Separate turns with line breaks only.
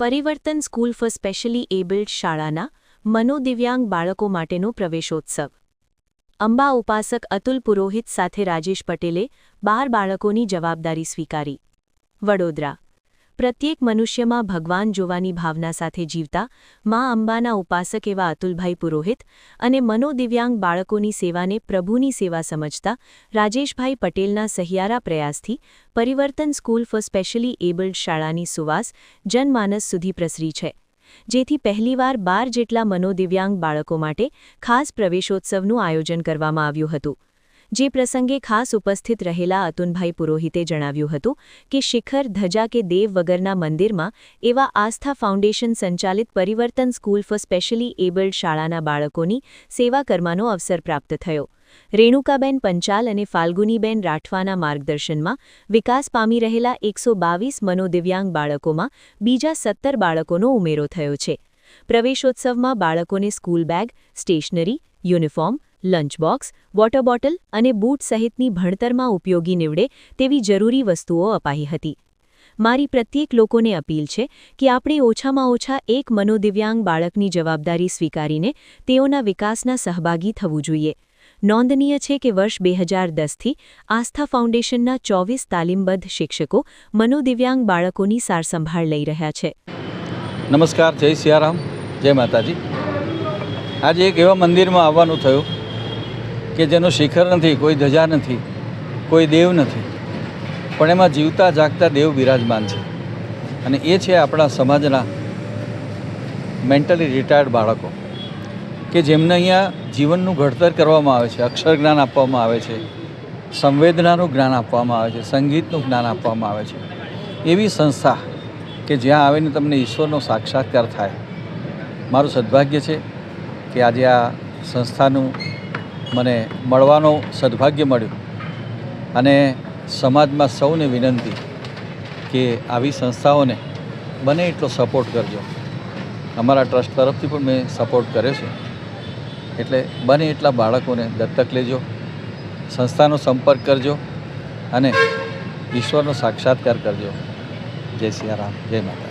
પરિવર્તન school four specially abled શાળાના મનોદિવ્યાંગ બાળકો માટેનો પ્રવેશોત્સવ. અંબા ઉપાસક અતુલ પુરોહિત સાથે રાજેશ પટેલે બાર બાળકોની જવાબદારી સ્વીકારી. વડોદરા. પ્રત્યેક મનુષ્યમાં ભગવાન જોવાની ભાવના સાથે જીવતા, મા અંબાના ઉપાસક એવા અતુલભાઈ પુરોહિત અને મનોદિવ્યાંગ બાળકોની સેવાને પ્રભુની સેવા સમજતા, રાજેશભાઈ પટેલના સહિયારા પ્રયાસથી પરિવર્તન સ્કૂલ ફોર સ્પેશિયલી એબલ્ડ શાળાની સુવાસ જનમાનસ સુધી પ્રસરી છે. જેથી પહેલીવાર બાર જેટલા મનોદિવ્યાંગ બાળકો માટે ખાસ પ્રવેશોત્સવનું આયોજન કરવામાં આવ્યું હતું. જે પ્રસંગે ખાસ ઉપસ્થિત રહેલા અતુનભાઈ પુરોહિતે જણાવ્યું હતું કે શિખર, ધજા કે દેવ વગરના મંદિરમાં એવા આસ્થા ફાઉન્ડેશન સંચાલિત પરિવર્તન સ્કૂલ ફોર સ્પેશિયલી એબલ્ડ શાળાના બાળકોની સેવા કરવાનો અવસર પ્રાપ્ત થયો. રેણુકાબેન પંચાલ અને ફાલ્ગુનીબેન રાઠવાના માર્ગદર્શનમાં વિકાસ પામી રહેલા એકસો બાવીસ મનોદિવ્યાંગ બાળકોમાં બીજા સત્તર બાળકોનો ઉમેરો થયો છે. પ્રવેશોત્સવમાં બાળકોને school bag, stationery, uniform lunch box water bottle અને બૂટ સહિતની ભણતરમાં ઉપયોગી નીવડે તેવી જરૂરી વસ્તુઓ અપાઈ હતી. મારી પ્રત્યેક લોકોને અપીલ છે કે આપણે ઓછામાં ઓછા એક મનોદિવ્યાંગ બાળકની જવાબદારી સ્વીકારીને તેઓના વિકાસના સહભાગી થવું જોઈએ. નોંધનીય છે કે વર્ષ બે હજાર દસથી આસ્થા ફાઉન્ડેશનના ચોવીસ તાલીમબદ્ધ શિક્ષકો મનોદિવ્યાંગ બાળકોની સારસંભાળ લઈ રહ્યા છે.
નમસ્કાર, જય સિયારામ, જય માતાજી. આજે એક એવા મંદિરમાં આવવાનું થયું કે જેનું શિખર નથી, કોઈ ધજા નથી, કોઈ દેવ નથી. પણ એમાં જીવતા જાગતા દેવ બિરાજમાન છે. અને એ છે આપણા સમાજના મેન્ટલી રિટાયર્ડ બાળકો. કે જેમને અહીંયા જીવનનું ઘડતર કરવામાં આવે છે, અક્ષર જ્ઞાન આપવામાં આવે છે, સંવેદનાનું જ્ઞાન આપવામાં આવે છે, સંગીતનું જ્ઞાન આપવામાં આવે છે. એવી સંસ્થા કે જ્યાં આવીને તમને ઈશ્વરનો સાક્ષાત્કાર થાય. મારું સદભાગ્ય છે કે આજે આ સંસ્થાનું મને મળવાનો સદભાગ્ય મળ્યું. અને સમાજમાં સૌને વિનંતી કે આવી સંસ્થાઓને બને એટલો સપોર્ટ કરજો. અમારા ટ્રસ્ટ તરફથી પણ મેં સપોર્ટ કર્યો છે. એટલે બને એટલા બાળકોને દત્તક લેજો, સંસ્થાનો સંપર્ક કરજો અને ઈશ્વરનો સાક્ષાત્કાર કરજો. જય સિયારામ જય માતા